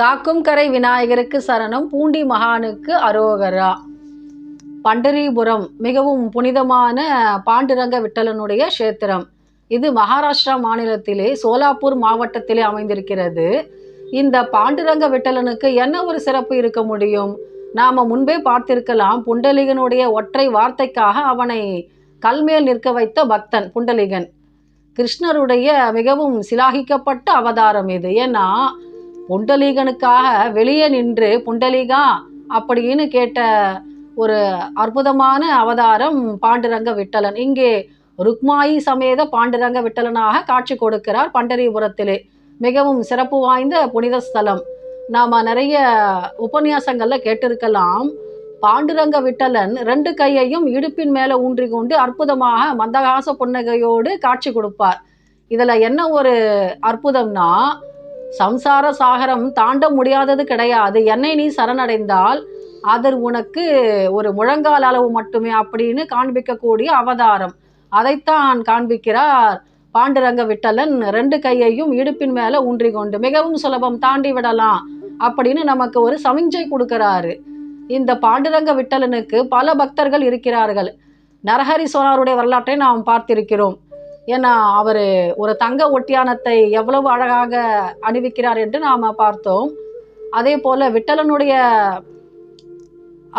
காக்கும் கரை விநாயகருக்கு சரணம் பூண்டி மகானுக்கு அரோகரா. பண்டரிபுரம் மிகவும் புனிதமான பாண்டுரங்க விட்டலனுடைய க்ஷேத்திரம். இது மகாராஷ்டிரா மாநிலத்திலே சோலாப்பூர் மாவட்டத்திலே அமைந்திருக்கிறது. இந்த பாண்டுரங்க விட்டலனுக்கு என்ன ஒரு சிறப்பு இருக்க முடியும்? நாம முன்பே பார்த்திருக்கலாம் புண்டலிகனுடைய ஒற்றை வார்த்தைக்காக அவனை கல்மேல் நிற்க வைத்த பக்தன் புண்டலிகன். கிருஷ்ணருடைய மிகவும் சிலாகிக்கப்பட்ட அவதாரம் இது. ஏன்னா புண்டலீகனுக்காக வெளியே நின்று புண்டலீகா அப்படின்னு கேட்ட ஒரு அற்புதமான அவதாரம் பாண்டுரங்க விட்டலன். இங்கே ருக்மாயி சமேத பாண்டுரங்க விட்டலனாக காட்சி கொடுக்கிறார் பண்டரிபுரத்திலே. மிகவும் சிறப்பு வாய்ந்த புனித ஸ்தலம். நாம் நிறைய உபன்யாசங்களில் கேட்டிருக்கலாம். பாண்டுரங்க விட்டலன் ரெண்டு கையையும் இடுப்பின் மேலே ஊன்றி கொண்டு அற்புதமாக மந்தகாச புன்னகையோடு காட்சி கொடுப்பார். இதில் என்ன ஒரு அற்புதம்னா சம்சார சாகரம் தாண்ட முடியாதது கிடையாது. என்னை நீ சரணடைந்தால் அதர் உனக்கு ஒரு முழங்கால் அளவு மட்டுமே அப்படின்னு காண்பிக்கக்கூடிய அவதாரம். அதைத்தான் காண்பிக்கிறார் பாண்டுரங்க விட்டலன். ரெண்டு கையையும் இடுப்பின் மேலே ஊன்றி கொண்டு மிகவும் சுலபம் தாண்டி விடலாம் அப்படின்னு நமக்கு ஒரு சமிஞ்சை கொடுக்கிறாரு. இந்த பாண்டுரங்க விட்டலனுக்கு பல பக்தர்கள் இருக்கிறார்கள். நரஹரி சோனாருடைய வரலாற்றை நாம் பார்த்திருக்கிறோம். ஏன்னா அவர் ஒரு தங்க ஒட்டியானத்தை எவ்வளவு அழகாக அணிவிக்கிறார் என்று நாம் பார்த்தோம். அதே போல விட்டலனுடைய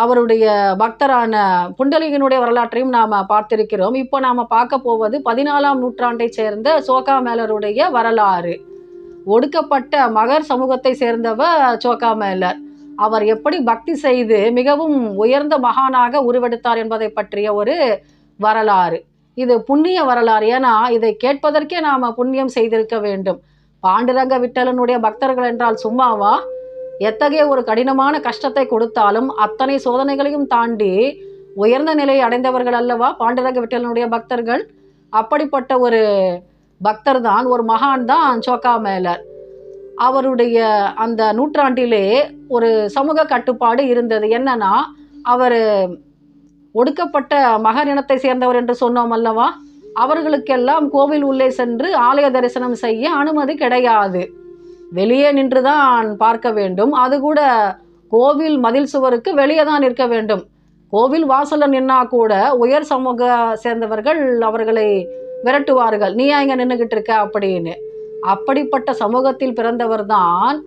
அவருடைய பக்தரான புண்டலிகனுடைய வரலாற்றையும் நாம் பார்த்திருக்கிறோம். இப்போ நாம் பார்க்க போவது பதினாலாம் நூற்றாண்டை சேர்ந்த சோகா மேலருடைய வரலாறு. ஒடுக்கப்பட்ட மகர் சமூகத்தை சேர்ந்தவர் சோகாமேலர் அவர் எப்படி பக்தி செய்து மிகவும் உயர்ந்த மகானாக உருவெடுத்தார் என்பதை பற்றிய ஒரு வரலாறு. இது புண்ணிய வரலாறு ஏன்னா இதை கேட்பதற்கே நாம புண்ணியம் செய்திருக்க வேண்டும். பாண்டுரங்க விட்டலனுடைய பக்தர்கள் என்றால் சும்மாவா? எத்தகைய ஒரு கடினமான கஷ்டத்தை கொடுத்தாலும் அத்தனை சோதனைகளையும் தாண்டி உயர்ந்த நிலையை அடைந்தவர்கள் அல்லவா பாண்டுரங்க விட்டலனுடைய பக்தர்கள்? அப்படிப்பட்ட ஒரு பக்தர் தான் ஒரு மகான் தான் சோக்கா மேலர். அவருடைய அந்த நூற்றாண்டிலே ஒரு சமூக கட்டுப்பாடு இருந்தது. என்னன்னா அவர் ஒடுக்கப்பட்ட மகர் இனத்தை சேர்ந்தவர் என்று சொன்னோம் அல்லவா? அவர்களுக்கெல்லாம் கோவில் உள்ளே சென்று ஆலய தரிசனம் செய்ய அனுமதி கிடையாது. வெளியே நின்றுதான் பார்க்க வேண்டும். அது கூட கோவில் மதில் சுவருக்கு வெளியே தான் நிற்க வேண்டும். கோவில் வாசலில் நின்னா கூட உயர் சமூக சேர்ந்தவர்கள் அவர்களை விரட்டுவார்கள். நீ இங்க நின்றுகிட்டு இருக்க? அப்படின்னு. அப்படிப்பட்ட சமூகத்தில் பிறந்தவர் தான்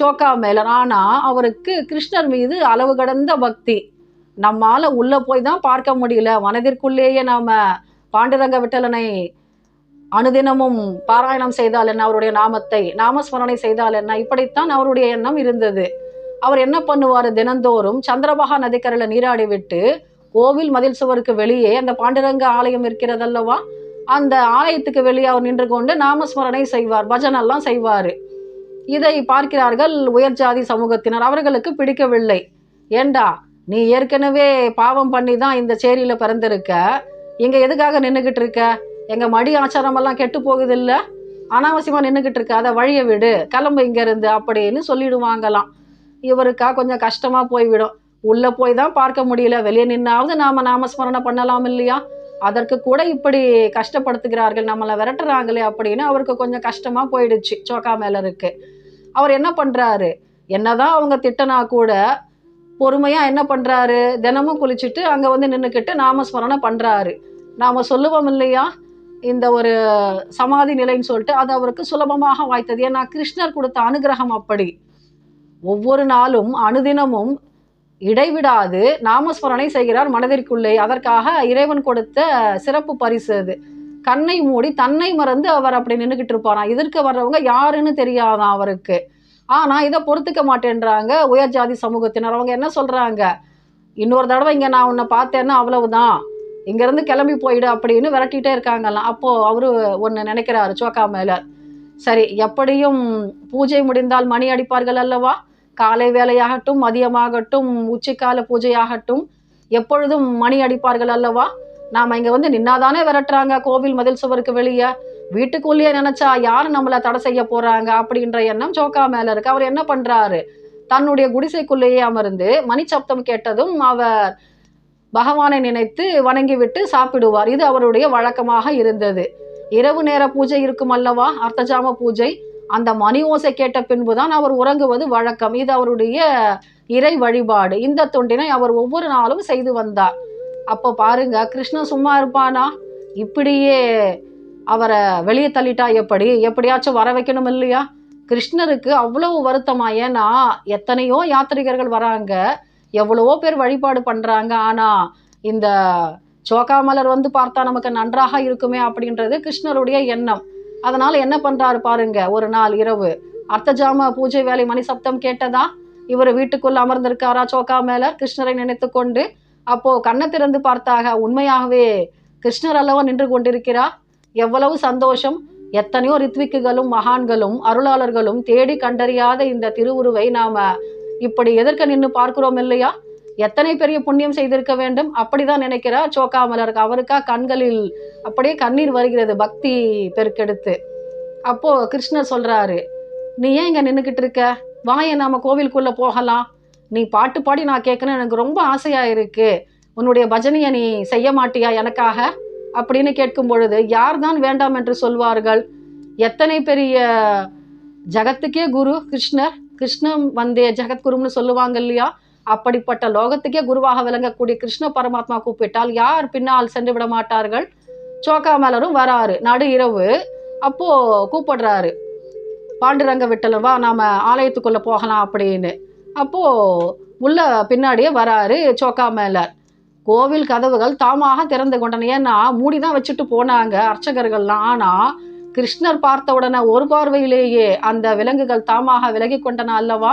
சோக்கா மேலர். ஆனா அவருக்கு கிருஷ்ணர் மீது அளவு கடந்த பக்தி. நம்மால் உள்ளே போய் தான் பார்க்க முடியல. மனதிற்குள்ளேயே நாம் பாண்டுரங்க விட்டலனை அனுதினமும் பாராயணம் செய்தால் என்ன? அவருடைய நாமத்தை நாமஸ்மரணை செய்தால் என்ன? இப்படித்தான் அவருடைய எண்ணம் இருந்தது. அவர் என்ன பண்ணுவார்? தினந்தோறும் சந்திரபகா நதிக்கரையில் நீராடி விட்டு கோவில் மதில் சுவருக்கு வெளியே அந்த பாண்டுரங்க ஆலயம் இருக்கிறதல்லவா? அந்த ஆலயத்துக்கு வெளியே அவர் நின்று கொண்டு நாமஸ்மரணை செய்வார் பஜனெல்லாம் செய்வார். இதை பார்க்கிறார்கள் உயர் ஜாதி சமூகத்தினர். அவர்களுக்கு பிடிக்கவில்லை. ஏண்டா? நீ ஏற்கனவே பாவம் பண்ணி தான் இந்த சேரியில் பிறந்திருக்க. இங்கே எதுக்காக நின்றுக்கிட்டு இருக்க? எங்கள் மடி ஆச்சாரமெல்லாம் கெட்டு போகுது இல்லை அனாவசியமாக நின்றுக்கிட்டு இருக்க. அதை வழியை விடு. கிளம்பு இங்கேருந்து அப்படின்னு சொல்லிடுவாங்களாம். இவருக்கா கொஞ்சம் கஷ்டமாக போய்விடும். உள்ளே போய் தான் பார்க்க முடியல. வெளியே நின்னாவது நாம நாமஸ்மரணை பண்ணலாம் இல்லையா? அதற்கு கூட இப்படி கஷ்டப்படுத்துகிறார்கள். நம்மளை விரட்டுறாங்களே அப்படின்னு அவருக்கு கொஞ்சம் கஷ்டமாக போயிடுச்சு. சோக்கா மேலருக்கு அவர் என்ன பண்ணுறாரு என்னதான் அவங்க திட்டனா கூட பொறுமையாக என்ன பண்ணுறாரு தினமும் குளிச்சுட்டு அங்கே வந்து நின்றுக்கிட்டு நாமஸ்மரணை பண்ணுறாரு நாம் சொல்லுவோம் இல்லையா? இந்த ஒரு சமாதி நிலைன்னு சொல்லிட்டு அது அவருக்கு சுலபமாக வாய்த்தது. ஏன்னா கிருஷ்ணர் கொடுத்த அனுகிரகம் அப்படி. ஒவ்வொரு நாளும் அனுதினமும் இடைவிடாது. நாமஸ்மரணை செய்கிறார் மனதிற்குள்ளே. அதற்காக இறைவன் கொடுத்த சிறப்பு பரிசு அது. கண்ணை மூடி தன்னை மறந்து அவர் அப்படி நின்றுக்கிட்டு இருப்பாராம். எதிர்க்க வர்றவங்க யாருன்னு தெரியாதான் அவருக்கு. ஆனால் இதை பொறுத்துக்க மாட்டேன்றாங்க உயர் ஜாதி சமூகத்தினர். அவங்க என்ன சொல்கிறாங்க இன்னொரு தடவை இங்கே நான் உன்னை பார்த்தேன்னா அவ்வளவுதான். இங்கேருந்து கிளம்பி போயிடு அப்படின்னு விரட்டிகிட்டே இருக்காங்கல்லாம் அப்போது அவரு ஒன்று நினைக்கிறாரு சோக்கா மேலர் சரி எப்படியும் பூஜை முடிந்தால் மணி அடிப்பார்கள் அல்லவா? காலை வேலையாகட்டும் மதியமாகட்டும் உச்சிக்கால பூஜையாகட்டும் எப்பொழுதும் மணி அடிப்பார்கள் அல்லவா? நாம் இங்கே வந்து நின்னாதானே விரட்டுறாங்க கோவில் மதில் சுவருக்கு வெளியே. வீட்டுக்குள்ளேயே நினைச்சா யாரு நம்மள தடை செய்ய போறாங்க அப்படின்ற எண்ணம் சோக்கா மேல இருக்கு. அவர் என்ன பண்றாரு? தன்னுடைய குடிசைக்குள்ளேயே அமர்ந்து மணி சப்தம் கேட்டதும் அவர் பகவானை நினைத்து வணங்கிவிட்டு சாப்பிடுவார். இது அவருடைய வழக்கமாக இருந்தது. இரவு நேர பூஜை இருக்கும் அல்லவா? அர்த்தஜாம பூஜை. அந்த மணி ஓசை கேட்ட பின்புதான் அவர் உறங்குவது வழக்கம். இது அவருடைய இறை வழிபாடு. இந்த தொண்டினை அவர் ஒவ்வொரு நாளும் செய்து வந்தார். அப்போ பாருங்க கிருஷ்ணன் சும்மா இருப்பானா? இப்படியே அவரை வெளியே தள்ளிட்டா எப்படி? எப்படியாச்சும் வர வைக்கணும் இல்லையா? கிருஷ்ணருக்கு அவ்வளவு வருத்தமா ஏன்னா எத்தனையோ யாத்திரிகர்கள் வராங்க. எவ்வளவோ பேர் வழிபாடு பண்றாங்க. ஆனா இந்த சோகாமலர் வந்து பார்த்தா நமக்கு நன்றாக இருக்குமே அப்படின்றது கிருஷ்ணருடைய எண்ணம். அதனால என்ன பண்றாரு பாருங்க ஒரு நாள் இரவு. அர்த்தஜாம பூஜை வேலை மணி சப்தம் கேட்டதா? இவர் வீட்டுக்குள்ள அமர்ந்திருக்காரா சோகா மேல கிருஷ்ணரை நினைத்து கொண்டு அப்போ கண்ணை திறந்து பார்த்தாக உண்மையாகவே கிருஷ்ணர் அல்லவா நின்று கொண்டிருக்கிறார்? எவ்வளவு சந்தோஷம். எத்தனையோ ரித்விக்குகளும் மகான்களும் அருளாளர்களும் தேடி கண்டறியாத இந்த திருவுருவை நாம இப்படி எதிர்க்க நின்று பார்க்கிறோம் இல்லையா? எத்தனை பெரிய புண்ணியம் செய்திருக்க வேண்டும்? அப்படிதான் நினைக்கிறார் சோக்காமலர். அவருக்கா கண்களில் அப்படியே கண்ணீர் வருகிறது பக்தி பெருக்கெடுத்து. அப்போ கிருஷ்ணர் சொல்றாரு நீ ஏன் இங்க நின்றுக்கிட்டு இருக்க? வாயை நாம கோவிலுக்குள்ள போகலாம். நீ பாட்டு பாடி நான் கேட்கணும். எனக்கு ரொம்ப ஆசையா இருக்கு. உன்னுடைய பஜனையை நீ செய்ய மாட்டியா எனக்காக? அப்படின்னு கேட்கும் பொழுது யார்தான் வேண்டாம் என்று சொல்வார்கள்? எத்தனை பெரிய ஜகத்துக்கே குரு கிருஷ்ணர்? கிருஷ்ணன் வந்தே ஜெகத்குருன்னு சொல்லுவாங்க இல்லையா? அப்படிப்பட்ட லோகத்துக்கே குருவாக விளங்கக்கூடிய கிருஷ்ண பரமாத்மா கூப்பிட்டால் யார் பின்னால் சென்று விட மாட்டார்கள்? சோக்கா மேலரும் வராரு. நடு இரவு. அப்போ கூப்பிடுறாரு. பாண்டுரங்க விட்டலவா வா நாம ஆலயத்துக்குள்ள போகலாம் அப்படின்னு. அப்போ உள்ள பின்னாடியே வராரு சோக்காமலர் கோவில் கதவுகள் தாமாக திறந்து கொண்டன. ஏன்னா மூடிதான் வச்சுட்டு போனாங்க அர்ச்சகர்கள்லாம். ஆனா கிருஷ்ணர் பார்த்த உடனே ஒரு பார்வையிலேயே அந்த விலங்குகள் தாமாக விலகி கொண்டன அல்லவா?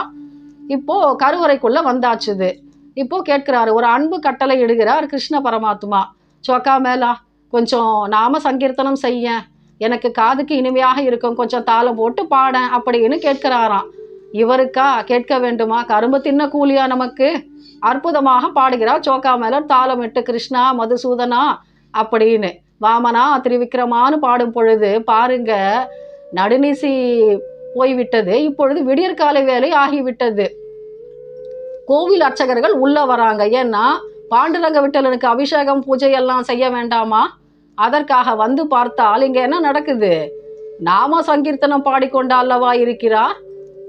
இப்போ கருவறைக்குள்ள வந்தாச்சுது இப்போ கேட்கிறாரு ஒரு அன்பு கட்டளை இடுகிறார் கிருஷ்ண பரமாத்மா. சோக்கா மேலா கொஞ்சம் நாம சங்கீர்த்தனம் செய்ய எனக்கு காதுக்கு இனிமையாக இருக்கும். கொஞ்சம் தாளம் போட்டு பாட அப்படின்னு கேட்கிறாராம். இவருக்கா? கேட்க வேண்டுமா? கரும்பு தின்ன கூலியா நமக்கு? அற்புதமாக பாடுகிறார். சோக்கா மேலர் தாளமிட்டு கிருஷ்ணா மதுசூதனா அப்படின்னு. வாமனா திருவிக்ரமான்னு பாடும் பொழுது பாருங்க நடுநிசி போய்விட்டது. இப்பொழுது விடியற்காலை வேலை ஆகிவிட்டது. கோவில் அர்ச்சகர்கள் உள்ள வராங்க. ஏன்னா பாண்டுரங்க விட்டலனுக்கு அபிஷேகம் பூஜை எல்லாம் செய்ய வேண்டாமா? அதற்காக வந்து பார்த்தால் இங்க என்ன நடக்குது? நாம சங்கீர்த்தனம் பாடிக்கொண்டு அல்லவா இருக்கிறார்?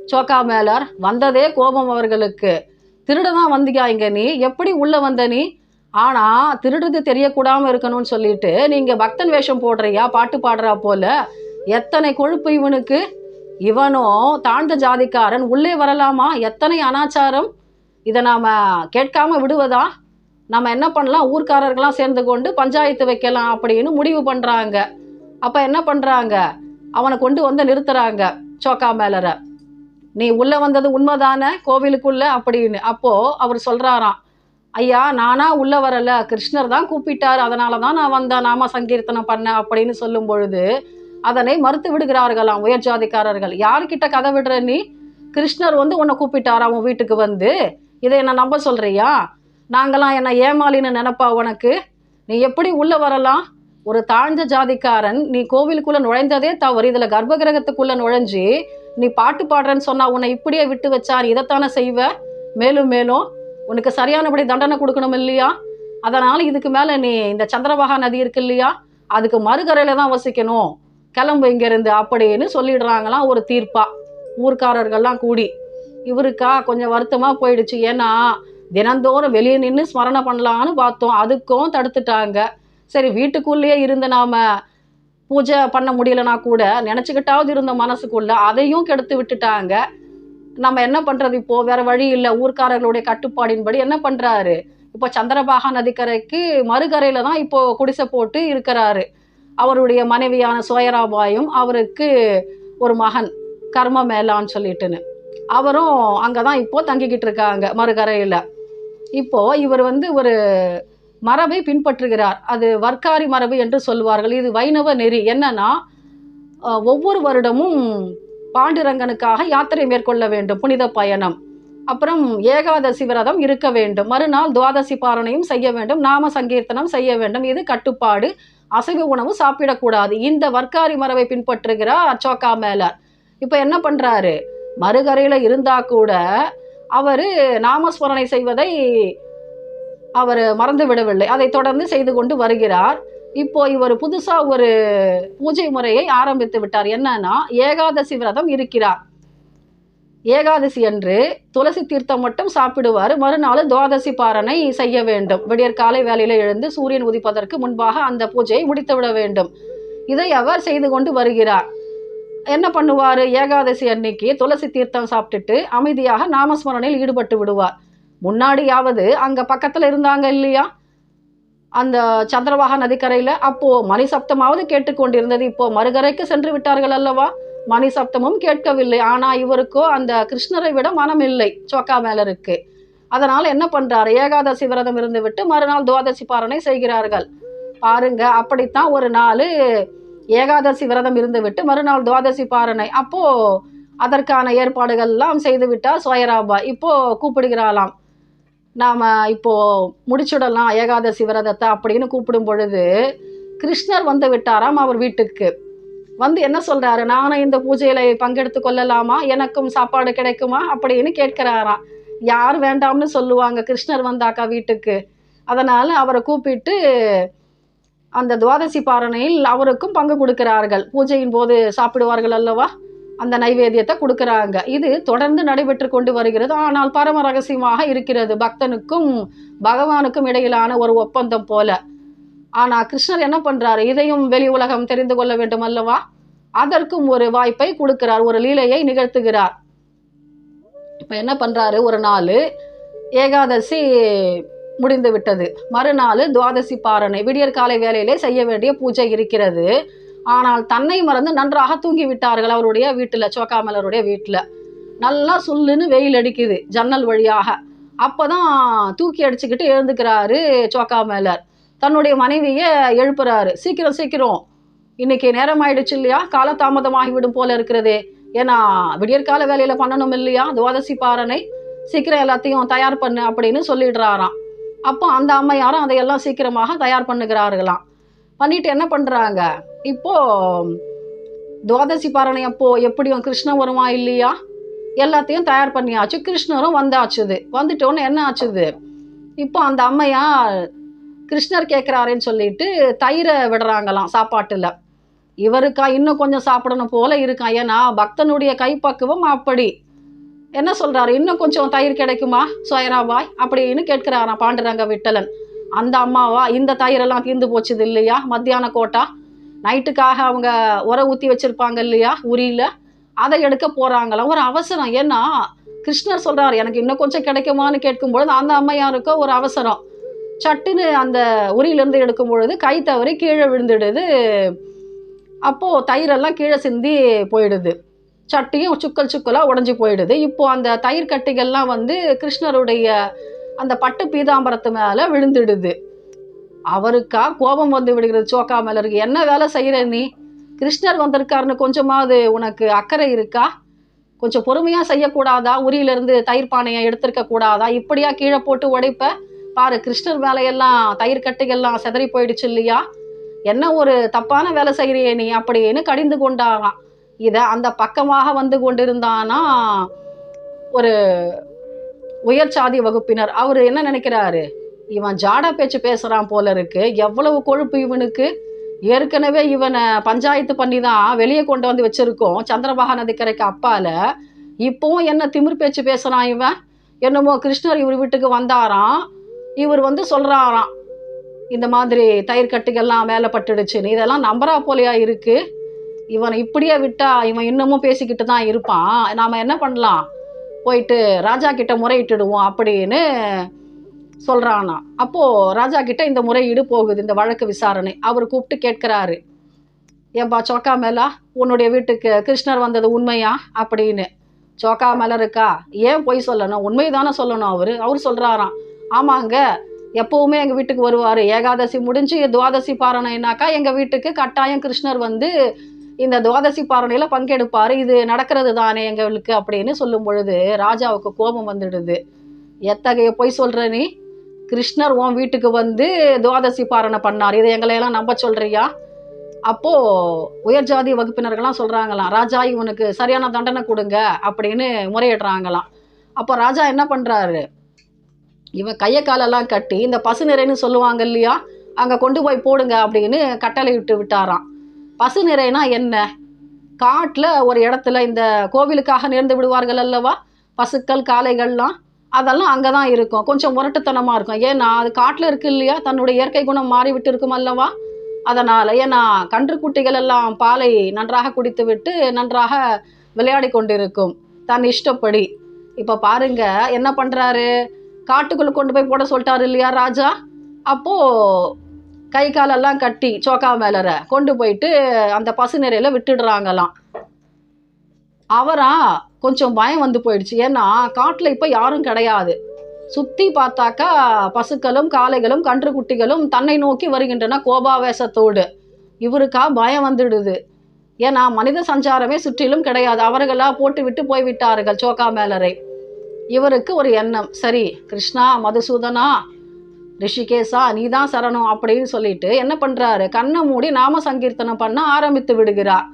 சோக்கா மேலர் வந்ததே கோபம் அவர்களுக்கு. திருடனா வந்தியா இங்க நீ? எப்படி உள்ள வந்த நீ? ஆனா திருடுறது தெரியக்கூடாம இருக்கணும்னு சொல்லிட்டு நீங்க பக்தன் வேஷம் போடுறியா? பாட்டு பாடுறா போல. எத்தனை கொழுப்பு இவனுக்கு? இவனும் தாழ்ந்த ஜாதிக்காரன். உள்ளே வரலாமா? எத்தனை அனாச்சாரம்? இதை நாம கேட்காம விடுவதா? நம்ம என்ன பண்ணலாம்? ஊர்க்காரர்கள்லாம் சேர்ந்து கொண்டு பஞ்சாயத்து வைக்கலாம் அப்படின்னு முடிவு பண்றாங்க. அப்ப என்ன பண்றாங்க? அவனை கொண்டு வந்து நிறுத்துறாங்க. சோக்கா மேலரை நீ உள்ள வந்தது உண்மைதானே? கோவிலுக்குள்ள? அப்படின்னு. அப்போ அவர் சொல்றாராம் ஐயா நானா உள்ள வரல. கிருஷ்ணர் தான் கூப்பிட்டார். அதனால தான் நான் வந்தேன். நாம சங்கீர்த்தனம் பண்ணேன் அப்படின்னு சொல்லும் பொழுது அதனை மறுத்து விடுகிறார்களாம் உயர் ஜாதிக்காரர்கள் யார்கிட்ட கதை விடுற நீ? கிருஷ்ணர் வந்து உன்னை கூப்பிட்டாரா? உன் வீட்டுக்கு வந்து? இதை என்ன நம்ப சொல்றியா? நாங்களாம் என்ன ஏமாளின்னு நினப்பா உனக்கு? நீ எப்படி உள்ள வரலாம்? ஒரு தாழ்ந்த ஜாதிக்காரன் நீ கோவிலுக்குள்ள நுழைந்ததே தவறு. இதுல கர்ப்ப கிரகத்துக்குள்ள நுழைஞ்சு நீ பாட்டு பாடுறேன்னு சொன்னா உன்னை இப்படியே விட்டு வச்சா நீ இதைத்தானே செய்வ? மேலும் மேலும் உனக்கு சரியானபடி தண்டனை கொடுக்கணும் இல்லையா? அதனால இதுக்கு மேல நீ இந்த சந்திரபாகா நதி இருக்கு இல்லையா? அதுக்கு மறுகரையில தான் வசிக்கணும். கிளம்பு இங்கிருந்து அப்படின்னு சொல்லிடுறாங்களாம் ஒரு தீர்ப்பா. ஊர்க்காரர்கள்லாம் கூடி. இவருக்கா கொஞ்சம் வருத்தமா போயிடுச்சு. ஏன்னா தினந்தோறும் வெளியே நின்று ஸ்மரணை பண்ணலான்னு பார்த்தோம். அதுக்கும் தடுத்துட்டாங்க. சரி வீட்டுக்குள்ளேயே இருந்து நாம பூஜை பண்ண முடியலனா கூட நினச்சிக்கிட்டாவது இருந்த மனசுக்குள்ள அதையும் கெடுத்து விட்டுட்டாங்க. நம்ம என்ன பண்றது இப்போ? வேற வழி இல்லை. ஊர்க்காரர்களுடைய கட்டுப்பாடின்படி என்ன பண்றாரு? இப்போ சந்திரபாகா நதிக்கரைக்கு மறுகரையில தான் இப்போ குடிசை போட்டு இருக்கிறாரு. அவருடைய மனைவியான சோயராபாயும் அவருக்கு ஒரு மகன் கர்ம மேலான்னு சொல்லிட்டுன்னு. அவரும் அங்கே தான் இப்போ தங்கிக்கிட்டு இருக்காங்க மறுகரையில். இப்போ இவர் வந்து ஒரு மரபை பின்பற்றுகிறார். அது வர்க்காரி மரபு என்று சொல்வார்கள். இது வைணவ நெறி. என்னன்னா ஒவ்வொரு வருடமும் பாண்டுரங்கனுக்காக யாத்திரை மேற்கொள்ள வேண்டும். புனித பயணம். அப்புறம் ஏகாதசி விரதம் இருக்க வேண்டும். மறுநாள் துவாதசி பாரணையும் செய்ய வேண்டும். நாம சங்கீர்த்தனம் செய்ய வேண்டும். இது கட்டுப்பாடு. அசைவ உணவு சாப்பிடக்கூடாது. இந்த வர்க்காரி மரபை பின்பற்றுகிறார் அச்சோக்கா மேலர். இப்போ என்ன பண்றாரு? மறுகரையில இருந்தா கூட அவரு நாமஸ்மரணை செய்வதை அவர் மறந்து விடவில்லை. அதை தொடர்ந்து செய்து கொண்டு வருகிறார். இப்போ இவர் புதுசா ஒரு பூஜை முறையை ஆரம்பித்து விட்டார். என்னன்னா ஏகாதசி விரதம் இருக்கிறார். ஏகாதசி அன்று துளசி தீர்த்தம் மட்டும் சாப்பிடுவார். மறுநாள் துவாதசி பாரணை செய்ய வேண்டும். விடியற் காலை வேளையில எழுந்து சூரியன் உதிப்பதற்கு முன்பாக அந்த பூஜையை முடித்து விட வேண்டும். இதை அவர் செய்து கொண்டு வருகிறார். என்ன பண்ணுவார்? ஏகாதசி அன்னைக்கு துளசி தீர்த்தம் சாப்பிட்டுட்டு அமைதியாக நாமஸ்மரணையில் ஈடுபட்டு விடுவார். முன்னாடியாவது அங்கே பக்கத்தில் இருந்தாங்க இல்லையா? அந்த சந்திரவாக நதிக்கரையில். அப்போது மணி சப்தமாவது கேட்டுக்கொண்டிருந்தது. இப்போது மறுகரைக்கு சென்று விட்டார்கள் அல்லவா? மணி சப்தமும் கேட்கவில்லை. ஆனால் இவருக்கோ அந்த கிருஷ்ணரை விட மனம் இல்லை. சோக்கா மேலருக்கு அதனால் என்ன பண்ணுறாரு ஏகாதசி விரதம் இருந்து விட்டு மறுநாள் துவாதசி பாரணை செய்கிறார்கள். பாருங்க அப்படித்தான் ஒரு நாள் ஏகாதசி விரதம் இருந்து விட்டு மறுநாள் துவாதசி பாரணை. அப்போது அதற்கான ஏற்பாடுகள்லாம் செய்துவிட்டால் செய்து விட்டார் சோயராபா கூப்பிடுகிறாளாம். நாம் இப்போ முடிச்சுடலாம் ஏகாதசி விரதத்தை அப்படின்னு கூப்பிடும் பொழுது கிருஷ்ணர் வந்து விட்டாராம் அவர் வீட்டுக்கு. வந்து என்ன சொல்றாரு? நானும் இந்த பூஜையில பங்கெடுத்து கொள்ளலாமா? எனக்கும் சாப்பாடு கிடைக்குமா? அப்படின்னு கேட்கிறாராம். யார் வேண்டாம்னு சொல்லுவாங்க கிருஷ்ணர் வந்தாக்கா வீட்டுக்கு. அதனால அவரை கூப்பிட்டு அந்த துவாதசி பாரணையில் அவருக்கும் பங்கு கொடுக்கிறார்கள். பூஜையின் போது சாப்பிடுவார்கள் அல்லவா? அந்த நைவேத்தியத்தை கொடுக்கறாங்க. இது தொடர்ந்து நடைபெற்று கொண்டு வருகிறது. ஆனால் பரம ரகசியமாக இருக்கிறது. பக்தனுக்கும் பகவானுக்கும் இடையிலான ஒரு ஒப்பந்தம் போல. ஆனால் கிருஷ்ணர் என்ன பண்றாரு? இதையும் வெளி உலகம் தெரிந்து கொள்ள வேண்டும் அல்லவா? அதற்கும் ஒரு வாய்ப்பை கொடுக்கிறார். ஒரு லீலையை நிகழ்த்துகிறார். இப்போ என்ன பண்றாரு? ஒரு நாள் ஏகாதசி முடிந்து விட்டது. மறுநாள் துவாதசி பாரணை. விடியற்காலை வேலையிலே செய்ய வேண்டிய பூஜை இருக்கிறது. ஆனால் தன்னை மறந்து நன்றாக தூங்கி விட்டார்கள் அவருடைய வீட்டில் சோக்காமலருடைய வீட்டில். நல்லா சுல்லுன்னு வெயில் அடிக்குது ஜன்னல் வழியாக. அப்பதான் தூக்கி அடிச்சுக்கிட்டு எழுந்துக்கிறாரு சோக்காமலர். தன்னுடைய மனைவியை எழுப்புறாரு. சீக்கிரம் சீக்கிரம். இன்னைக்கு நேரம் ஆயிடுச்சு இல்லையா? காலதாமதமாகி விடும் போல இருக்கிறதே. ஏன்னா விடியற்கால வேலையில பண்ணணும் இல்லையா? துவாதசி பாரணை. சீக்கிரம் எல்லாத்தையும் தயார் பண்ணு அப்படின்னு சொல்லிடுறாராம். அப்போ அந்த அம்மையாரும் அதையெல்லாம் சீக்கிரமாக தயார் பண்ணுகிறார்களாம். பண்ணிட்டு என்ன பண்றாங்க? இப்போது துவாதசி பாரணை அப்போ எப்படியும் கிருஷ்ணன் வருமா இல்லையா? எல்லாத்தையும் தயார் பண்ணியாச்சு. கிருஷ்ணரும் வந்தாச்சுது வந்துட்டோன்னு என்ன ஆச்சுது இப்போ அந்த அம்மையா கிருஷ்ணர் கேட்குறாருன்னு சொல்லிட்டு தயிரை விடுறாங்களாம் சாப்பாட்டில். இவருக்கா இன்னும் கொஞ்சம் சாப்பிடணும் போல இருக்கான் ஏன்னா பக்தனுடைய கைப்பக்குவம் அப்படி. என்ன சொல்கிறாரு இன்னும் கொஞ்சம் தயிர் கிடைக்குமா? சோயராபாய்? அப்படின்னு கேட்குறாராம் பாண்டுரங்க விட்டலன். அந்த அம்மாவா இந்த தயிரெல்லாம் தீர்ந்து போச்சுது இல்லையா? மத்தியான கோட்டா? நைட்டுக்காக அவங்க உர ஊற்றி வச்சுருப்பாங்க இல்லையா? உரியில் அதை எடுக்க போகிறாங்களாம் ஒரு அவசரம். ஏன்னா கிருஷ்ணர் சொல்கிறார் எனக்கு இன்னும் கொஞ்சம் கிடைக்குமான்னு கேட்கும்பொழுது அந்த அம்மையாருக்கோ ஒரு அவசரம். சட்டுன்னு அந்த உரியிலேருந்து எடுக்கும் பொழுது கை தவறி கீழே விழுந்துடுது. அப்போது தயிரெல்லாம் கீழே சிந்தி போயிடுது. சட்டியும் சுக்கல் சுக்கலாக உடஞ்சி போயிடுது. இப்போது அந்த தயிர் கட்டிகள்லாம் வந்து கிருஷ்ணருடைய அந்த பட்டு பீதாம்பரத்து மேலே விழுந்துடுது. அவருக்கா கோபம் வந்து விடுகிறது. சோக்கா மேலருக்கு என்ன வேலை செய்கிற நீ? கிருஷ்ணர் வந்திருக்காருன்னு கொஞ்சமாவது உனக்கு அக்கறை இருக்கா? கொஞ்சம் பொறுமையாக செய்யக்கூடாதா? உரியிலிருந்து தயிர் பானையை எடுத்திருக்க கூடாதா? இப்படியா கீழே போட்டு உடைப்ப? பாரு கிருஷ்ணர் வேலையெல்லாம் தயிர் கட்டிகள்லாம் செதறி போயிடுச்சு இல்லையா? என்ன ஒரு தப்பான வேலை செய்கிறியே நீ? அப்படின்னு கடிந்து கொண்டாராம். இதை அந்த பக்கமாக வந்து கொண்டிருந்தானா ஒரு உயர் சாதி வகுப்பினர். அவர் என்ன நினைக்கிறாரு? இவன் ஜாடா பேச்சு பேசுகிறான் போல இருக்கு. எவ்வளவு கொழுப்பு இவனுக்கு? ஏற்கனவே இவனை பஞ்சாயத்து பண்ணி தான் வெளியே கொண்டு வந்து வச்சுருக்கோம். சந்திரபாகா நதிக்கரைக்கு அப்பால. இப்போவும் என்ன திமிர் பேச்சு பேசுகிறான் இவன்? என்னமோ கிருஷ்ணர் இவர் வீட்டுக்கு வந்தாராம். இவர் வந்து சொல்கிறாராம் இந்த மாதிரி தயிர் கட்டிகள்லாம் மேலே பட்டுடுச்சுன்னு. இதெல்லாம் நம்பரா போலையா இருக்குது இவனை இப்படியே விட்டா இவன் இன்னமும் பேசிக்கிட்டு தான் இருப்பான். நாம் என்ன பண்ணலாம்? போயிட்டு ராஜா கிட்ட முறையிட்டுடுவோம் அப்படின்னு சொல்கிறானா அப்போது ராஜா கிட்ட இந்த முறையீடு போகுது இந்த வழக்கு விசாரணை. அவர் கூப்பிட்டு கேட்குறாரு. ஏன்பா சோக்கா மேலா? உன்னுடைய வீட்டுக்கு கிருஷ்ணர் வந்தது உண்மையா? அப்படின்னு. சோக்கா மேல இருக்கா? ஏன் பொய் சொல்லணும்? உண்மை தானே சொல்லணும் அவர். அவர் சொல்கிறாராம் ஆமாங்க எப்போவுமே எங்கள் வீட்டுக்கு வருவார். ஏகாதசி முடிஞ்சு துவாதசி பாரணைனாக்கா எங்கள் வீட்டுக்கு கட்டாயம் கிருஷ்ணர் வந்து இந்த துவாதசி பாரணையில் பங்கெடுப்பார். இது நடக்கிறது தானே எங்களுக்கு அப்படின்னு சொல்லும் பொழுது ராஜாவுக்கு கோபம் வந்துடுது. எத்தகைய பொய் சொல்கிற நீ? கிருஷ்ணர் உன் வீட்டுக்கு வந்து துவாதசி பாரணை பண்ணார். இதை எங்களையெல்லாம் நம்ப சொல்றியா? அப்போ உயர் ஜாதி வகுப்பினர்கள்லாம் சொல்றாங்களாம் ராஜா இவனுக்கு சரியான தண்டனை கொடுங்க அப்படின்னு முறையிடுறாங்களாம். அப்போ ராஜா என்ன பண்றாரு? இவன் கையை காலெல்லாம் கட்டி இந்த பசு நிறைன்னு சொல்லுவாங்க இல்லையா? அங்கே கொண்டு போய் போடுங்க அப்படின்னு கட்டளை விட்டு விட்டாராம். பசு நிறைனா என்ன? காட்டில் ஒரு இடத்துல இந்த கோவிலுக்காக நேர்ந்து விடுவார்கள் அல்லவா? பசுக்கள் காளைகள்லாம்? அதெல்லாம் அங்கே தான் இருக்கும். கொஞ்சம் முரட்டுத்தனமாக இருக்கும். ஏன்னா அது காட்டில் இருக்கு இல்லையா? தன்னுடைய இயற்கை குணம் மாறிவிட்டு இருக்கும் அல்லவா? அதனால் ஏன்னா கன்றுக்குட்டிகள் எல்லாம் பாலை நன்றாக குடித்து விட்டு நன்றாக விளையாடி கொண்டிருக்கும். தன் இஷ்டப்படி. இப்போ பாருங்க என்ன பண்ணுறாரு காட்டுக்குள்ளே கொண்டு போய் போட சொல்லிட்டாரு இல்லையா ராஜா? அப்போது கை காலெல்லாம் கட்டி சோக்கா மேலரை கொண்டு போயிட்டு அந்த பசு நிறையில் விட்டுடுறாங்களாம். அவரா கொஞ்சம் பயம் வந்து போயிடுச்சு. ஏன்னா காட்டில் இப்போ யாரும் கிடையாது. சுற்றி பார்த்தாக்கா பசுக்களும் காளைகளும் கன்று குட்டிகளும் தன்னை நோக்கி வருகின்றன கோபாவேசத்தோடு. இவருக்கா பயம் வந்துடுது. ஏன்னா மனித சஞ்சாரமே சுற்றிலும் கிடையாது. அவர்களாக போட்டு விட்டு போய்விட்டார்கள் சோக்கா மேலரை. இவருக்கு ஒரு எண்ணம். சரி கிருஷ்ணா மதுசூதனா ரிஷிகேசா நீதான் சரணம் அப்படின்னு சொல்லிட்டு என்ன பண்ணுறாரு கண்ணை மூடி நாம சங்கீர்த்தனம் பண்ண ஆரம்பித்து விடுகிறார்.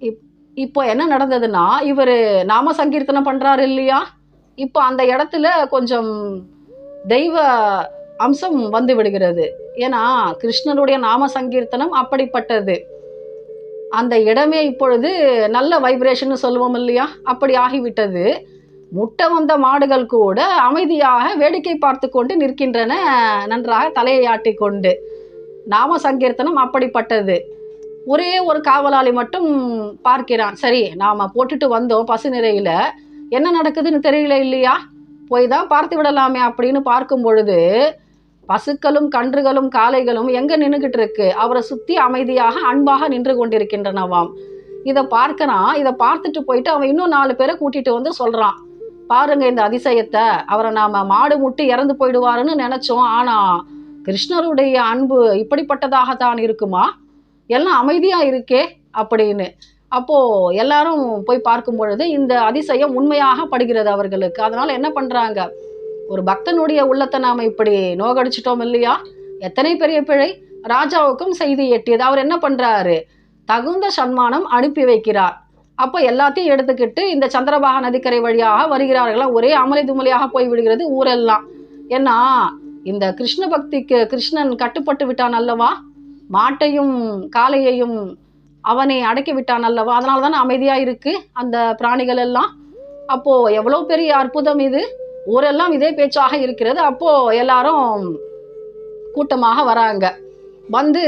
இப் இப்போ என்ன நடந்ததுன்னா இவர் நாம சங்கீர்த்தனம் பண்ணுறாரு இல்லையா? இப்போ அந்த இடத்துல கொஞ்சம் தெய்வ அம்சம் வந்து விடுகிறது. ஏன்னா கிருஷ்ணனுடைய நாம சங்கீர்த்தனம் அப்படிப்பட்டது. அந்த இடமே இப்பொழுது நல்ல வைப்ரேஷன் சொல்லுவோம் இல்லையா? அப்படி ஆகிவிட்டது. முட்டை வந்த மாடுகள் கூட அமைதியாக வேடிக்கை பார்த்து கொண்டு நிற்கின்றன நன்றாக தலையை ஆட்டி கொண்டு. நாம சங்கீர்த்தனம் அப்படிப்பட்டது. ஒரே ஒரு காவலாளி மட்டும் பார்க்கிறான். சரி நாம போட்டுட்டு வந்தோம் பசு நிறையில என்ன நடக்குதுன்னு தெரியல இல்லையா? போய் தான் பார்த்து விடலாமே அப்படின்னு பார்க்கும் பொழுது பசுக்களும் கன்றுகளும் காளைகளும் எங்க நின்றுகிட்டு இருக்கு? அவரை சுத்தி அமைதியாக அன்பாக நின்று கொண்டிருக்கின்றனவாம். இதை பார்க்கறான் இதை பார்த்துட்டு போயிட்டு அவன் இன்னும் நாலு பேரை கூட்டிட்டு வந்து சொல்றான். பாருங்க இந்த அதிசயத்தை. அவரை நாம மாடு முட்டி இறந்து போயிடுவாருன்னு நினைச்சோம். ஆனா கிருஷ்ணருடைய அன்பு இப்படிப்பட்டதாகத்தான் இருக்குமா? எல்லாம் அமைதியாக இருக்கே அப்படின்னு. அப்போ எல்லாரும் போய் பார்க்கும் பொழுது இந்த அதிசயம் உண்மையாக படுகிறது அவர்களுக்கு. அதனால் என்ன பண்ணுறாங்க ஒரு பக்தனுடைய உள்ளத்தை நாம் இப்படி நோகடிச்சிட்டோம் இல்லையா? எத்தனை பெரிய பிழை? ராஜாவுக்கும் செய்தி எட்டியது. அவர் என்ன பண்ணுறாரு தகுந்த சன்மானம் அனுப்பி வைக்கிறார். அப்போ எல்லாத்தையும் எடுத்துக்கிட்டு இந்த சந்திரபாக நதிக்கரை வழியாக வருகிறார்களாம் ஒரே அமளி துமலியாக போய் விடுகிறது ஊரெல்லாம். ஏன்னா இந்த கிருஷ்ண பக்திக்கு கிருஷ்ணன் கட்டுப்பட்டு விட்டான் அல்லவா? மாட்டையும் காளையையும் அவனை அடக்கி விட்டான் அல்லவா? அதனால தானே அமைதியாக இருக்கு அந்த பிராணிகள் எல்லாம்? அப்போ எவ்வளோ பெரிய அற்புதம் இது. ஊரெல்லாம் இதே பேச்சாக இருக்கிறது. அப்போ எல்லாரும் கூட்டமாக வராங்க. வந்து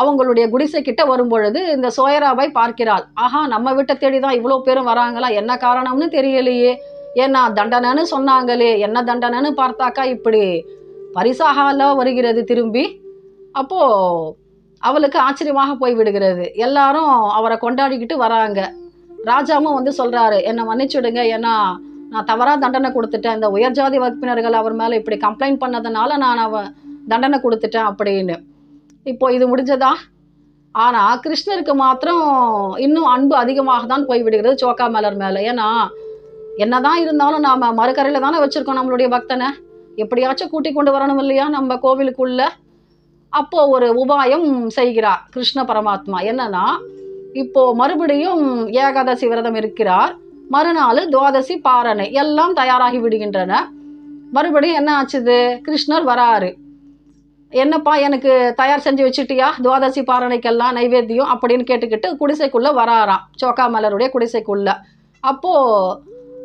அவங்களுடைய குடிசை கிட்ட வரும்பொழுது இந்த சோயராபாய் பார்க்கிறாள். ஆஹா நம்ம வீட்டை தேடி தான் இவ்வளோ பேரும் வராங்களா? என்ன காரணம்னு தெரியலையே. ஏன்னா தண்டனைன்னு சொன்னாங்களே. என்ன தண்டனைன்னு பார்த்தாக்கா இப்படி பரிசாக வருகிறது திரும்பி? அப்போ அவளுக்கு ஆச்சரியமாக போய் விடுகிறது எல்லாரும் அவரை கொண்டாடிக்கிட்டு வராங்க. ராஜாவும் வந்து சொல்றாரு என்னை மன்னிச்சுடுங்க. ஏன்னா நான் தவறா தண்டனை கொடுத்துட்டேன். இந்த உயர்ஜாதி வகுப்பினர்கள் அவர் மேலே இப்படி கம்ப்ளைண்ட் பண்ணதுனால நான் அவன் தண்டனை கொடுத்துட்டேன் அப்படின்னு. இப்போ இது முடிஞ்சதா? ஆனா கிருஷ்ணருக்கு மாத்திரம் இன்னும் அன்பு அதிகமாக தான் போய் விடுகிறது சோக்கா மலர் மேலே. ஏன்னா என்னதான் இருந்தாலும் நாம மறுக்கரையில தானே வச்சிருக்கோம் நம்மளுடைய பக்தனை. எப்படியாச்சும் கூட்டி கொண்டு வரணும் இல்லையா நம்ம கோவிலுக்குள்ள? அப்போ ஒரு உபாயம் செய்கிறார் கிருஷ்ண பரமாத்மா. என்னன்னா இப்போ மறுபடியும் ஏகாதசி விரதம் இருக்கிறார். மறுநாள் துவாதசி பாரணை எல்லாம் தயாராகி விடுகின்றன. மறுபடியும் என்ன ஆச்சுது? கிருஷ்ணர் வராரு. என்னப்பா எனக்கு தயார் செஞ்சு வச்சுட்டியா? துவாதசி பாரணைக்கெல்லாம் நைவேத்தியம் அப்படின்னு கேட்டுக்கிட்டு குடிசைக்குள்ள வராராம். சோக்கா மலருடைய குடிசைக்குள்ள. அப்போ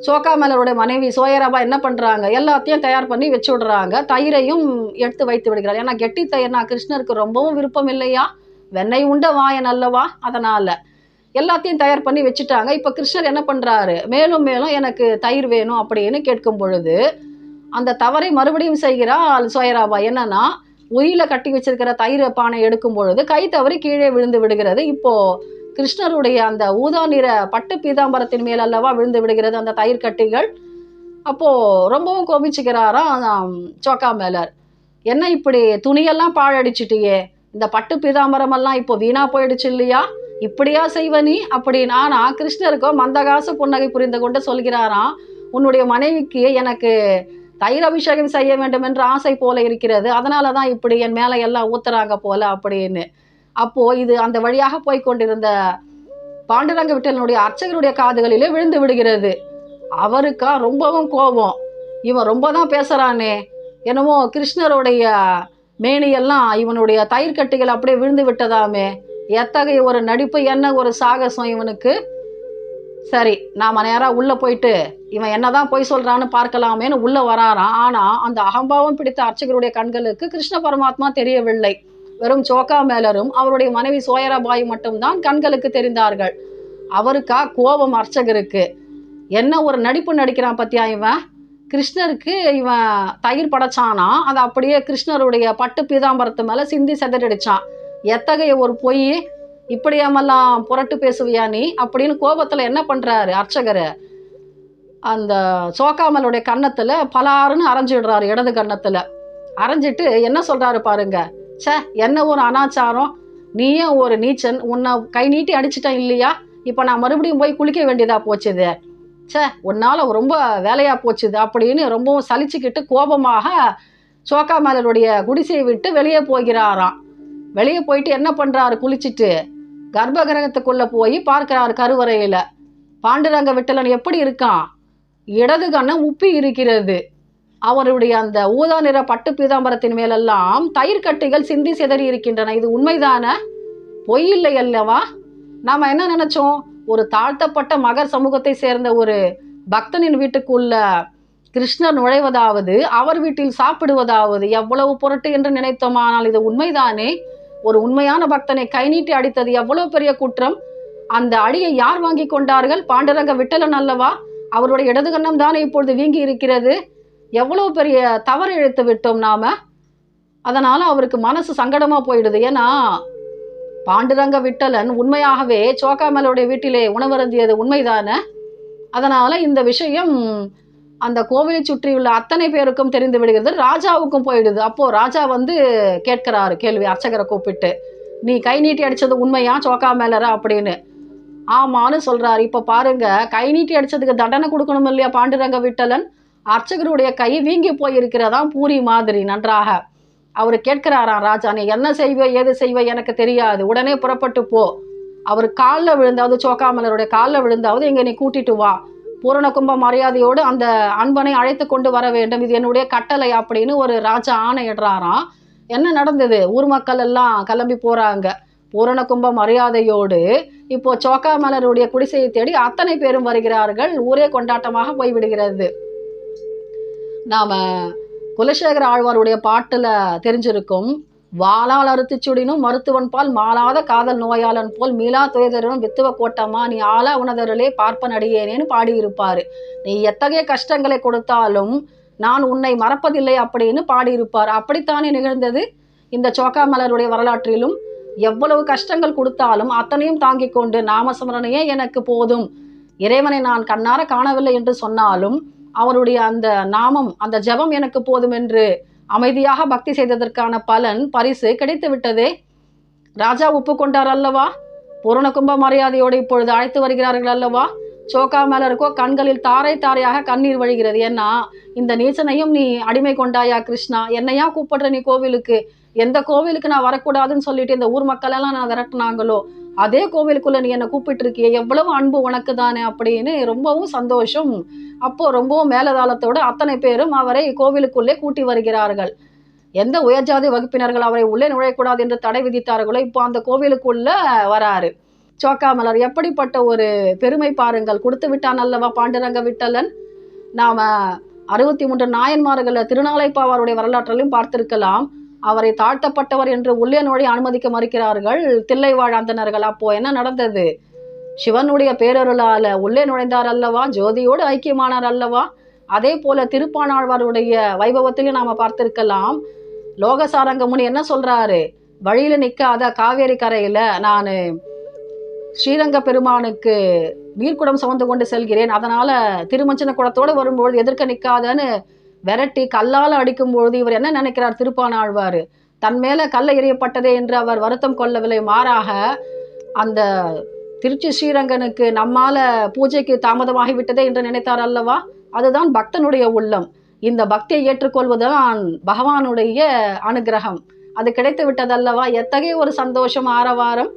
சோகா மலருடைய மனைவி சோயராபா என்ன பண்ணுறாங்க எல்லாத்தையும் தயார் பண்ணி வச்சு விடுறாங்க தயிரையும் எடுத்து வைத்து விடுகிறார் ஏன்னா கெட்டி தயிர்னா கிருஷ்ணருக்கு ரொம்பவும் விருப்பம் இல்லையா? வெண்ணெய் உண்ட வாயன் அல்லவா? அதனால் எல்லாத்தையும் தயார் பண்ணி வச்சுட்டாங்க. இப்போ கிருஷ்ணர் என்ன பண்ணுறாரு மேலும் மேலும் எனக்கு தயிர் வேணும் அப்படின்னு கேட்கும் பொழுது அந்த தவறை மறுபடியும் செய்கிறாள் சோயராபா. என்னன்னா உயிரில் கட்டி வச்சிருக்கிற தயிர் பானை எடுக்கும் பொழுது கை தவறி கீழே விழுந்து விடுகிறது. இப்போது கிருஷ்ணருடைய அந்த ஊதா நிற பட்டு பீதாம்பரத்தின் மேல் அல்லவா விழுந்து விடுகிறது அந்த தயிர் கட்டிகள் அப்போது ரொம்பவும் கோபிச்சுக்கிறாராம் சோக்கா மேலர். என்ன இப்படி துணியெல்லாம் பாழடிச்சிட்டியே? இந்த பட்டு பீதாம்பரமெல்லாம் இப்போ வீணா போயிடுச்சு இல்லையா? இப்படியா செய்வ நீ? அப்படின்னு. கிருஷ்ணருக்கோ மந்தகாசு புன்னகை புரிந்து கொண்டு சொல்கிறாராம் உன்னுடைய மனைவிக்கு எனக்கு தயிர் அபிஷேகம் செய்ய வேண்டும் என்ற ஆசை போல இருக்கிறது. அதனால தான் இப்படி என் மேலே எல்லாம் ஊத்துறாங்க போல அப்படின்னு. அப்போ இது அந்த வழியாக போய் கொண்டிருந்த பாண்டுரங்க விட்டலனுடைய அர்ச்சகருடைய காதுகளிலே விழுந்து விடுகிறது. அவருக்கா ரொம்பவும் கோபம். இவன் ரொம்ப தான் பேசுகிறானே என்னமோ கிருஷ்ணருடைய மேனியெல்லாம் இவனுடைய தயிர் கட்டிகள் அப்படியே விழுந்து விட்டதாமே. எத்தகைய ஒரு நடிப்பு என்ன ஒரு சாகசம் இவனுக்கு? சரி நாம நேராக உள்ளே போயிட்டு இவன் என்னதான் பொய் சொல்றான்னு பார்க்கலாமேன்னு உள்ளே வராரான் ஆனால் அந்த அகம்பாவம் பிடித்த அர்ச்சகருடைய கண்களுக்கு கிருஷ்ண பரமாத்மா தெரியவில்லை. வெறும் சோக்கா மேலரும் அவருடைய மனைவி சோயராபாய் மட்டும்தான் கண்களுக்கு தெரிந்தார்கள். அவருக்கா கோபம் அர்ச்சகருக்கு. என்ன ஒரு நடிப்பு நடிக்கிறான் பத்தியா இவன்? கிருஷ்ணருக்கு இவன் தயிர் படைச்சானா? அது அப்படியே கிருஷ்ணருடைய பட்டு பீதாம்பரத்து மேலே சிந்தி செதறடிச்சான். எத்தகைய ஒரு பொய்? இப்படியாமெல்லாம் புரட்டு பேசுவியா நீ? அப்படின்னு கோபத்தில் என்ன பண்ணுறாரு அர்ச்சகர்? அந்த சோக்காமலுடைய கன்னத்தில் பலாருன்னு அரைஞ்சிடுறாரு இடது கன்னத்தில். அரைஞ்சிட்டு என்ன சொல்கிறாரு பாருங்கள் ச்சே என்ன ஒரு அனாச்சாரம்? நீயும் ஒரு நீச்சன் உன்னை கை நீட்டி அடிச்சிட்டேன் இல்லையா? இப்போ நான் மறுபடியும் போய் குளிக்க வேண்டியதாக போச்சுது. ச்சே உன்னால் ரொம்ப வேலையாக போச்சுது அப்படின்னு ரொம்பவும் சலிச்சுக்கிட்டு கோபமாக சோக்காமலருடைய குடிசையை விட்டு வெளியே போகிறாராம். வெளியே போயிட்டு என்ன பண்ணுறாரு குளிச்சுட்டு? கர்ப்ப கிரகத்துக்குள்ளே போய் பார்க்குறாரு கருவறையில். பாண்டுரங்க விட்டலன் எப்படி இருக்கான்? இடது கண்ணம் உப்பி இருக்கிறது. அவருடைய அந்த ஊதா நிற பட்டு பீதாம்பரத்தின் மேலெல்லாம் தயிர் கட்டிகள் சிந்தி சிதறி இருக்கின்றன. இது உண்மைதானே? பொய் இல்லை அல்லவா? நாம என்ன நினைச்சோம்? ஒரு தாழ்த்தப்பட்ட மகர் சமூகத்தை சேர்ந்த ஒரு பக்தனின் வீட்டுக்குள்ள கிருஷ்ணர் நுழைவதாவது அவர் வீட்டில் சாப்பிடுவதாவது எவ்வளவு பொருட்டு என்று நினைத்தோம். ஆனால் இது உண்மைதானே? ஒரு உண்மையான பக்தனை கை நீட்டி அடித்தது எவ்வளவு பெரிய குற்றம்? அந்த அடியை யார் வாங்கி கொண்டார்கள்? பாண்டரங்க விட்டலன் அல்லவா? அவருடைய இடது கண்ணம் தானே இப்பொழுது வீங்கி இருக்கிறது எவ்வளவு பெரிய தவறு இழுத்து விட்டோம் நாம? அதனால அவருக்கு மனசு சங்கடமா போயிடுது. ஏன்னா பாண்டுரங்க விட்டலன் உண்மையாகவே சோக்காமலோடைய வீட்டிலே உணவருந்தியது உண்மைதானே? அதனால இந்த விஷயம் அந்த கோவிலை சுற்றியுள்ள அத்தனை பேருக்கும் தெரிந்து விடுகிறது. ராஜாவுக்கும் போயிடுது. அப்போ ராஜா வந்து கேட்கிறாரு கேள்வி அர்ச்சகரை கூப்பிட்டு நீ கை நீட்டி அடிச்சது உண்மையா? சோக்கா மேலரா? அப்படின்னு. ஆமான்னு சொல்றாரு. இப்ப பாருங்க கை நீட்டி அடிச்சதுக்கு தண்டனை கொடுக்கணும் இல்லையா பாண்டுரங்க விட்டலன்? அர்ச்சகருடைய கை வீங்கி போயிருக்கிறதாம் பூரி மாதிரி நன்றாக. அவர் கேட்கிறாராம் ராஜா நீ என்ன செய்வே ஏது செய்வ எனக்கு தெரியாது. உடனே புறப்பட்டு போ. அவர் காலில் விழுந்தாவது சோக்காமலருடைய காலில் விழுந்தாவது இங்கே நீ கூட்டிட்டு வா. பூரண கும்ப மரியாதையோடு அந்த அன்பனை அழைத்து கொண்டு வர வேண்டும். இது என்னுடைய கட்டளை அப்படின்னு ஒரு ராஜா ஆணையிடுறாராம். என்ன நடந்தது? ஊர் மக்கள் எல்லாம் கிளம்பி போறாங்க. பூரண கும்ப மரியாதையோடு இப்போ சோக்காமலருடைய குடிசையை தேடி அத்தனை பேரும் வருகிறார்கள். ஊரே கொண்டாட்டமாக போய்விடுகிறது. நாம் குலசேகர ஆழ்வாருடைய பாட்டில் தெரிஞ்சிருக்கும் வாளால் அறுத்துச்சுடினும் மருத்துவன் பால் மாளாத காதல் நோயாளன் போல் மீளா துயதரும் வித்துவ கோட்டமா நீ ஆளா உனதருளே பார்ப்பன் அடியேனேன்னு பாடியிருப்பார். நீ எத்தகைய கஷ்டங்களை கொடுத்தாலும் நான் உன்னை மறப்பதில்லை அப்படின்னு பாடியிருப்பார். அப்படித்தானே நிகழ்ந்தது? இந்த சோக்காமலருடைய வரலாற்றிலும் எவ்வளவு கஷ்டங்கள் கொடுத்தாலும் அத்தனையும் தாங்கிக் கொண்டு நாமசமரணையே எனக்கு போதும். இறைவனை நான் கண்ணார காணவில்லை என்று சொன்னாலும் அவருடைய அந்த நாமம் அந்த ஜெபம் எனக்கு போதும் என்று அமைதியாக பக்தி செய்ததற்கான பலன் பரிசு கிடைத்து விட்டதே. ராஜா ஒப்புக்கொண்டார் அல்லவா? பூரண கும்ப மரியாதையோடு இப்பொழுது அழைத்து வருகிறார்கள் அல்லவா? சோக்கா மேலருக்கோ கண்களில் தாரை தாரையாக கண்ணீர் வழிகிறது. ஏன்னா இந்த நீச்சனையும் நீ அடிமை கொண்டாயா கிருஷ்ணா? என்னையா கூப்பிடுற நீ கோவிலுக்கு? எந்த கோவிலுக்கு நான் வரக்கூடாதுன்னு சொல்லிட்டு இந்த ஊர் மக்கள் எல்லாம் நான் விரட்டினாங்களோ அதே கோவிலுக்குள்ள நீ என்னை கூப்பிட்டு இருக்கிய எவ்வளவு அன்பு உனக்கு தானே அப்படின்னு ரொம்பவும் சந்தோஷம். அப்போ ரொம்பவும் மேலதாளத்தோடு அத்தனை பேரும் அவரை கோவிலுக்குள்ளே கூட்டி வருகிறார்கள். எந்த உயர்ஜாதி வகுப்பினர்கள் அவரை உள்ளே நுழையக்கூடாது என்று தடை விதித்தார்களோ இப்போ அந்த கோவிலுக்குள்ள வராரு. சோக்காமலர் எப்படிப்பட்ட ஒரு பெருமை பாருங்கள். கொடுத்து விட்டான் அல்லவா பாண்டுரங்க விட்டலன்? நாம அறுபத்தி மூன்று நாயன்மார்கள் திருநாளைப்பாவாருடைய வரலாற்றிலும் பார்த்திருக்கலாம். அவரை தாழ்த்தப்பட்டவர் என்று உள்ளே நுழைய அனுமதிக்க மறுக்கிறார்கள். தில்லைவாழ் அந்தனர்கள் அப்போ என்ன நடந்தது? சிவனுடைய பேரருளால உள்ளே நுழைந்தார் அல்லவா? ஜோதியோடு ஐக்கியமானார் அல்லவா? அதே போல திருப்பானாழ்வாருடைய வைபவத்திலையும் நாம பார்த்திருக்கலாம். லோகசாரங்க முனி என்ன சொல்றாரு? வழியில நிக்காத காவேரி கரையில நான் ஸ்ரீரங்க பெருமானுக்கு நீர்க்குடம் சுமந்து கொண்டு செல்கிறேன். அதனால திருமஞ்சன குடத்தோடு வரும்பொழுது எதிர்க்க நிற்காதன்னு விரட்டி கல்லால் அடிக்கும்பொழுது இவர் என்ன நினைக்கிறார்? திருப்பானாழ்வார் தன் மேலே கல்ல எறியப்பட்டதே என்று அவர் வருத்தம் கொள்ளவில்லை. மாறாக அந்த திருச்சி ஸ்ரீரங்கனுக்கு நம்மால் பூஜைக்கு தாமதமாகி விட்டதே என்று நினைத்தார் அல்லவா? அதுதான் பக்தனுடைய உள்ளம். இந்த பக்தியை ஏற்றுக்கொள்வதுதான் பகவானுடைய அனுகிரகம். அது கிடைத்து விட்டதல்லவா? எத்தகைய ஒரு சந்தோஷம் ஆரவாரம்.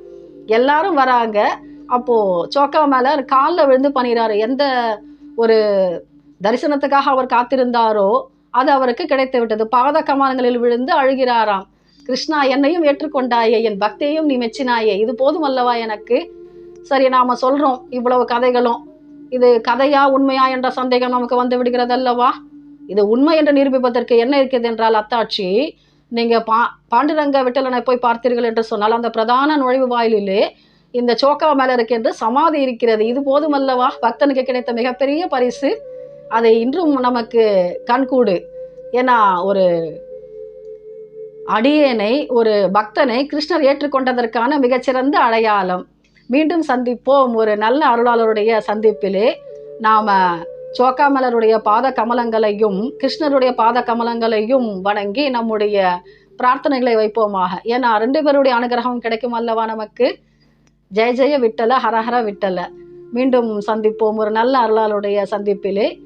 எல்லாரும் வராங்க. அப்போது சோக்கா மேலே காலில் விழுந்து பண்ணிடுறாரு எந்த ஒரு தரிசனத்துக்காக அவர் காத்திருந்தாரோ அது அவருக்கு கிடைத்து விட்டது. பாத கமானங்களில் விழுந்து அழுகிறாராம். கிருஷ்ணா என்னையும் ஏற்றுக்கொண்டாயே என் பக்தியையும் நீ மெச்சினாயே. இது போதும் அல்லவா எனக்கு? சரி நாம சொல்றோம். இவ்வளவு கதைகளும். இது கதையா உண்மையா என்ற சந்தேகம் நமக்கு வந்து விடுகிறது அல்லவா இது உண்மை என்று நிரூபிப்பதற்கு என்ன இருக்கிறது என்றால் அத்தாட்சி நீங்க பா பாண்டுரங்க விட்டலனை போய் பார்த்தீர்கள் என்று சொன்னால் அந்த பிரதான நுழைவு வாயிலிலே இந்த சோக்கா மேல இருக்கின்ற சமாதி இருக்கிறது. இது போதும் அல்லவா பக்தனுக்கு கிடைத்த மிகப்பெரிய பரிசு. அதை இன்றும் நமக்கு கண்கூடு. ஏன்னா ஒரு அடியேனை ஒரு பக்தனை கிருஷ்ணர் ஏற்றுக்கொண்டதற்கான மிகச்சிறந்த அடையாளம். மீண்டும் சந்திப்போம் ஒரு நல்ல அருளாளருடைய சந்திப்பிலே. நாம சோக்காமலருடைய பாத கமலங்களையும் கிருஷ்ணருடைய பாத கமலங்களையும் வணங்கி நம்முடைய பிரார்த்தனைகளை வைப்போமாக. ஏன்னா ரெண்டு பேருடைய அனுகிரகம் கிடைக்கும் அல்லவா நமக்கு? ஜெய ஜெய விட்டல ஹரஹர விட்டல. மீண்டும் சந்திப்போம் ஒரு நல்ல அருளாளுடைய சந்திப்பிலே.